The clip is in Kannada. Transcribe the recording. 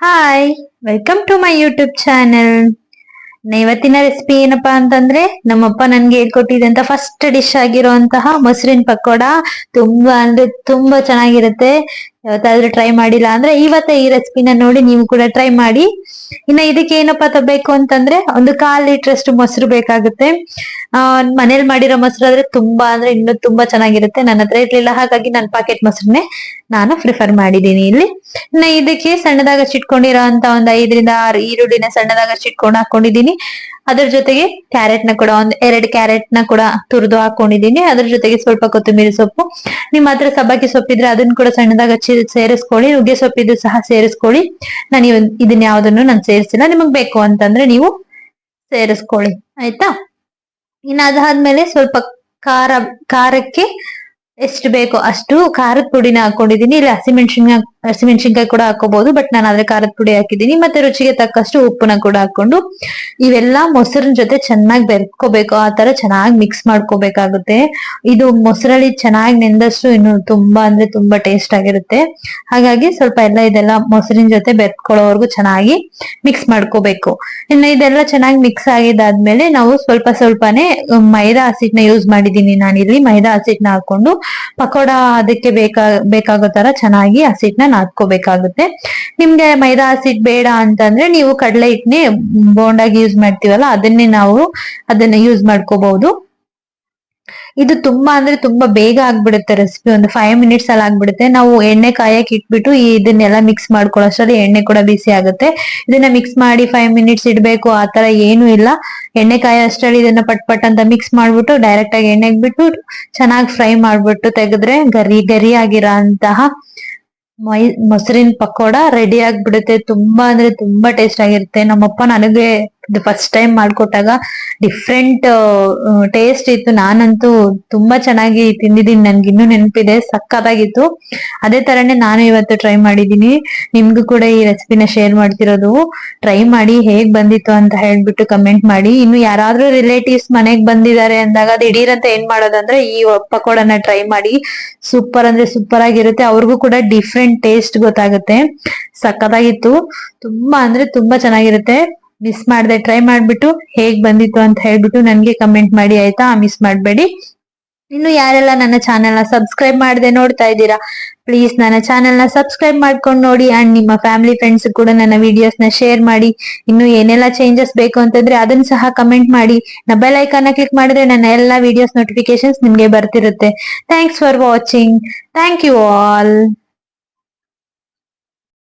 Hi welcome to my YouTube channel ಇವತ್ತಿನ ರೆಸಿಪಿ ಏನಪ್ಪಾ ಅಂತಂದ್ರೆ, ನಮ್ಮಪ್ಪ ನನ್ಗೆ ಹೇಳ್ಕೊಟ್ಟಿದಂತ ಫಸ್ಟ್ ಡಿಶ್ ಆಗಿರುವಂತಹ ಮೊಸರಿನ ಪಕೋಡ. ತುಂಬಾ ಅಂದ್ರೆ ತುಂಬಾ ಚೆನ್ನಾಗಿರುತ್ತೆ. ಯಾವತ್ತಾದ್ರೂ ಟ್ರೈ ಮಾಡಿಲ್ಲ ಅಂದ್ರೆ ಇವತ್ತೇ ಈ ರೆಸಿಪಿನ ನೋಡಿ ನೀವು ಕೂಡ ಟ್ರೈ ಮಾಡಿ. ಇನ್ನ ಇದಕ್ಕೆ ಏನಪ್ಪಾ ತಗೋಬೇಕು ಅಂತಂದ್ರೆ ಒಂದು ಕಾಲ್ ಲೀಟರ್ ಅಷ್ಟು ಮೊಸರು ಬೇಕಾಗುತ್ತೆ. ಆ, ಮನೇಲಿ ಮಾಡಿರೋ ಮೊಸರು ಆದ್ರೆ ತುಂಬಾ ಅಂದ್ರೆ ಇನ್ನೂ ತುಂಬಾ ಚೆನ್ನಾಗಿರುತ್ತೆ. ನನ್ನ ಹತ್ರ ಇರ್ಲಿಲ್ಲ, ಹಾಗಾಗಿ ನಾನು ಪಾಕೆಟ್ ಮೊಸರನ್ನೇ ನಾನು ಪ್ರಿಫರ್ ಮಾಡಿದೀನಿ ಇಲ್ಲಿ. ಇನ್ನ ಇದಕ್ಕೆ ಸಣ್ಣದಾಗ ಚಿಟ್ಕೊಂಡಿರೋ ಅಂತ ಒಂದ್ ಐದರಿಂದ ಆರು ಈರುಳ್ಳಿನ ಸಣ್ಣದಾಗ ಚಿಟ್ಕೊಂಡು ಹಾಕೊಂಡಿದೀನಿ ಅದ್ರ ಜೊತೆಗೆ ಕ್ಯಾರೆಟ್ನ ಕೂಡ ಒಂದ್ ಎರಡ್ ಕ್ಯಾರೆಟ್ನ ಕೂಡ ತುರಿದು ಹಾಕೊಂಡಿದೀನಿ ಅದ್ರ ಜೊತೆಗೆ ಸ್ವಲ್ಪ ಕೊತ್ತಂಬರಿ ಸೊಪ್ಪು. ನಿಮ್ಮ ಹತ್ರ ಸಬ್ಬಕ್ಕಿ ಸೊಪ್ಪಿದ್ರೆ ಅದನ್ನ ಕೂಡ ಸಣ್ಣದಾಗ ಚಿ ಸೇರಿಸ್ಕೊಳ್ಳಿ. ನುಗ್ಗೆ ಸೊಪ್ಪಿದ್ರು ಸಹ ಸೇರಿಸ್ಕೊಳ್ಳಿ. ನಾನು ಇದನ್ನ ಯಾವ್ದನ್ನು ನಾನು ಸೇರಿಸಿಲ್ಲ ನಿಮಗ್ ಬೇಕು ಅಂತಂದ್ರೆ ನೀವು ಸೇರಿಸ್ಕೊಳ್ಳಿ. ಆಯ್ತಾ? ಇನ್ನ ಅದಾದ್ಮೇಲೆ ಸ್ವಲ್ಪ ಖಾರ, ಖಾರಕ್ಕೆ ಎಷ್ಟು ಬೇಕೋ ಅಷ್ಟು ಖಾರದ ಪುಡಿನ ಹಾಕೊಂಡಿದೀನಿ ಇಲ್ಲ ಹಸಿಮೆಣಸಿನ ಹಸಿಮೆಣಸಿನ್ಕಾಯಿ ಕೂಡ ಹಾಕೋಬಹುದು ಬಟ್ ನಾನು ಆದ್ರೆ ಖಾರದ ಪುಡಿ ಹಾಕಿದೀನಿ ಮತ್ತೆ ರುಚಿಗೆ ತಕ್ಕಷ್ಟು ಉಪ್ಪನ್ನ ಕೂಡ ಹಾಕೊಂಡು, ಇವೆಲ್ಲ ಮೊಸರಿನ ಜೊತೆ ಚೆನ್ನಾಗಿ ಬೆರ್ಕೋಬೇಕು. ಆ ತರ ಚೆನ್ನಾಗಿ ಮಿಕ್ಸ್ ಮಾಡ್ಕೋಬೇಕಾಗುತ್ತೆ. ಇದು ಮೊಸರಲ್ಲಿ ಚೆನ್ನಾಗಿ ನೆಂದಷ್ಟು ಇನ್ನು ತುಂಬಾ ಅಂದ್ರೆ ತುಂಬಾ ಟೇಸ್ಟ್ ಆಗಿರುತ್ತೆ. ಹಾಗಾಗಿ ಸ್ವಲ್ಪ ಎಲ್ಲ ಇದೆಲ್ಲ ಮೊಸರಿನ ಜೊತೆ ಬೆರ್ಕೊಳ್ಳೋವರೆಗೂ ಚೆನ್ನಾಗಿ ಮಿಕ್ಸ್ ಮಾಡ್ಕೋಬೇಕು. ಇನ್ನು ಇದೆಲ್ಲ ಚೆನ್ನಾಗಿ ಮಿಕ್ಸ್ ಆಗಿದಾದ್ಮೇಲೆ ನಾವು ಸ್ವಲ್ಪ ಸ್ವಲ್ಪನೇ ಮೈದಾ ಹಸಿಟ್ನ ಯೂಸ್ ಮಾಡಿದೀನಿ ನಾನಿಲ್ಲಿ. ಮೈದಾ ಹಸಿಟ್ನ ಹಾಕೊಂಡು ಪಕೋಡ ಅದಕ್ಕೆ ಬೇಕಾ, ಬೇಕಾಗೋ ತರ ಚೆನ್ನಾಗಿ ಹಸಿಟ್ನ ನಾದ್ಕೋಬೇಕಾಗುತ್ತೆ. ನಿಮ್ಗೆ ಮೈದಾ ಹಸಿಟ್ ಬೇಡ ಅಂತಂದ್ರೆ ನೀವು ಕಡಲೆ ಹಿಟ್ನೇ ಬೋಂಡಾಗಿ ಯೂಸ್ ಮಾಡ್ತೀವಲ್ಲ, ಅದನ್ನೇ ನಾವು ಅದನ್ನ ಯೂಸ್ ಮಾಡ್ಕೋಬಹುದು. ಇದು ತುಂಬಾ ಅಂದ್ರೆ ತುಂಬಾ ಬೇಗ ಆಗ್ಬಿಡುತ್ತೆ ರೆಸಿಪಿ ಒಂದು ಫೈವ್ ಮಿನಿಟ್ಸ್ ಅಲ್ಲಿ ಆಗ್ಬಿಡುತ್ತೆ. ನಾವು ಎಣ್ಣೆ ಕಾಯಕ್ಕೆ ಇಟ್ಬಿಟ್ಟು ಇದನ್ನೆಲ್ಲ ಮಿಕ್ಸ್ ಮಾಡ್ಕೊಳ್ಳೋಷ್ಟರಲ್ಲಿ ಎಣ್ಣೆ ಕೂಡ ಬಿಸಿ ಆಗುತ್ತೆ. ಇದನ್ನ ಮಿಕ್ಸ್ ಮಾಡಿ ಫೈವ್ ಮಿನಿಟ್ಸ್ ಇಡಬೇಕು. ಆ ತರ ಏನು ಇಲ್ಲ. ಎಣ್ಣೆ ಕಾಯ ಅಷ್ಟರಲ್ಲಿ ಇದನ್ನ ಪಟ್ ಪಟ್ ಅಂತ ಮಿಕ್ಸ್ ಮಾಡ್ಬಿಟ್ಟು ಡೈರೆಕ್ಟ್ ಆಗಿ ಎಣ್ಣೆಗೆ ಬಿಟ್ಟು ಚೆನ್ನಾಗಿ ಫ್ರೈ ಮಾಡ್ಬಿಟ್ಟು ತೆಗೆದ್ರೆ ಗರಿ ಗರಿ ಆಗಿರೋಂತಹ ಮೈ ಮೊಸರಿನ ಪಕೋಡ ರೆಡಿ ಆಗ್ಬಿಡುತ್ತೆ. ತುಂಬಾ ಅಂದ್ರೆ ತುಂಬಾ ಟೇಸ್ಟ್ ಆಗಿರುತ್ತೆ. ನಮ್ಮಪ್ಪ ನನಗೆ ಫಸ್ಟ್ ಟೈಮ್ ಮಾಡ್ಕೊಟ್ಟಾಗ ಡಿಫ್ರೆಂಟ್ ಟೇಸ್ಟ್ ಇತ್ತು. ನಾನಂತೂ ತುಂಬಾ ಚೆನ್ನಾಗಿ ತಿಂದಿದ್ದೀನಿ ನನ್ಗೆ ಇನ್ನೂ ನೆನಪಿದೆ. ಸಕ್ಕತ್ತಾಗಿತ್ತು. ಅದೇ ತರನೇ ನಾನು ಇವತ್ತು ಟ್ರೈ ಮಾಡಿದೀನಿ. ನಿಮ್ಗೂ ಕೂಡ ಈ ರೆಸಿಪಿನ ಶೇರ್ ಮಾಡ್ತಿರೋದು. ಟ್ರೈ ಮಾಡಿ ಹೇಗ್ ಬಂದಿತ್ತು ಅಂತ ಹೇಳ್ಬಿಟ್ಟು ಕಮೆಂಟ್ ಮಾಡಿ. ಇನ್ನು ಯಾರಾದ್ರೂ ರಿಲೇಟಿವ್ಸ್ ಮನೆಗ್ ಬಂದಿದ್ದಾರೆ ಅಂದಾಗ ದಿಢೀರ್ ಅಂತ ಏನ್ ಮಾಡೋದಂದ್ರೆ ಈ ಪಕೋಡನ ಟ್ರೈ ಮಾಡಿ. ಸೂಪರ್ ಅಂದ್ರೆ ಸೂಪರ್ ಆಗಿರುತ್ತೆ. ಅವ್ರಿಗೂ ಕೂಡ ಡಿಫ್ರೆಂಟ್ ಟೇಸ್ಟ್ ಗೊತ್ತಾಗುತ್ತೆ. ಸಕ್ಕತ್ತಾಗಿತ್ತು. ತುಂಬಾ ಅಂದ್ರೆ ತುಂಬಾ ಚೆನ್ನಾಗಿರುತ್ತೆ. ಮಿಸ್ ಮಾಡ್ದೆ ಟ್ರೈ ಮಾಡ್ಬಿಟ್ಟು ಹೇಗ್ ಬಂದಿತ್ತು ಅಂತ ಹೇಳ್ಬಿಟ್ಟು ನನ್ಗೆ ಕಮೆಂಟ್ ಮಾಡಿ, ಆಯ್ತಾ? ಮಿಸ್ ಮಾಡಬೇಡಿ. ಇನ್ನು ಯಾರೆಲ್ಲ ನನ್ನ ಚಾನೆಲ್ನ ಸಬ್ಸ್ಕ್ರೈಬ್ ಮಾಡದೆ ನೋಡ್ತಾ ಇದ್ದೀರಾ ಪ್ಲೀಸ್ ನನ್ನ ಚಾನೆಲ್ನ ಸಬ್ಸ್ಕ್ರೈಬ್ ಮಾಡ್ಕೊಂಡು ನೋಡಿ ಅಂಡ್ ನಿಮ್ಮ ಫ್ಯಾಮಿಲಿ ಫ್ರೆಂಡ್ಸ್ ಕೂಡ ನನ್ನ ವಿಡಿಯೋಸ್ನ ಶೇರ್ ಮಾಡಿ. ಇನ್ನು ಏನೆಲ್ಲ ಚೇಂಜಸ್ ಬೇಕು ಅಂತಂದ್ರೆ ಅದನ್ನ ಸಹ ಕಮೆಂಟ್ ಮಾಡಿ. ನಾ ಬೆಲ್ ಐಕಾನ್ನ ಕ್ಲಿಕ್ ಮಾಡಿದ್ರೆ ನನ್ನ ಎಲ್ಲಾ ವಿಡಿಯೋಸ್ ನೋಟಿಫಿಕೇಶನ್ಸ್ ನಿಮ್ಗೆ ಬರ್ತಿರುತ್ತೆ. Thanks for watching thank you all